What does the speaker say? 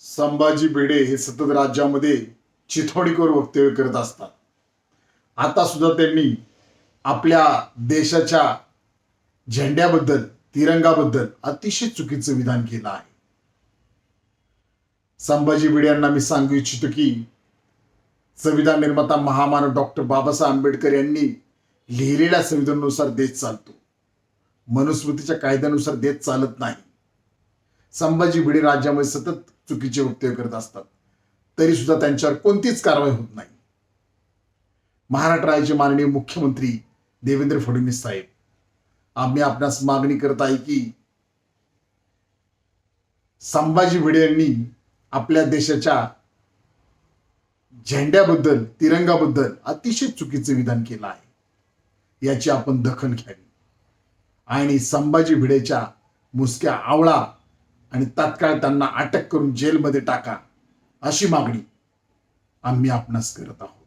संभाजी भिडे हे सतत राज्यामध्ये चिथोडीकर वक्तव्य करत असतात. आता सुद्धा त्यांनी आपल्या देशाच्या झेंड्याबद्दल तिरंगाबद्दल अतिशय चुकीचं विधान केलं आहे. संभाजी भिडे यांना मी सांगू इच्छितो की संविधान निर्माता महामानव डॉक्टर बाबासाहेब आंबेडकर यांनी लिहिलेल्या संविधानानुसार देश चालतो. मनुस्मृतीच्या कायद्यानुसार देश चालत नाही. संभाजी भिडे राज्यामध्ये सतत चुकीचे वक्तव्य करत असतात. तरी सुद्धा त्यांच्यावर कोणतीच कारवाई होत नाही. महाराष्ट्र राज्याचे माननीय मुख्यमंत्री देवेंद्र फडणवीस साहेब आम्ही आपणास मागणी करत आहे की संभाजी भिडे यांनी आपल्या देशाच्या झेंड्याबद्दल तिरंगाबद्दल अतिशय चुकीचं विधान केलं आहे. याची आपण दखल घ्यावी. आणि संभाजी भिडेच्या मुसक्या आवळा आणि तात्काळ त्यांना अटक करून जेलमध्ये टाका अशी मागणी आम्ही आपणास करत आहोत.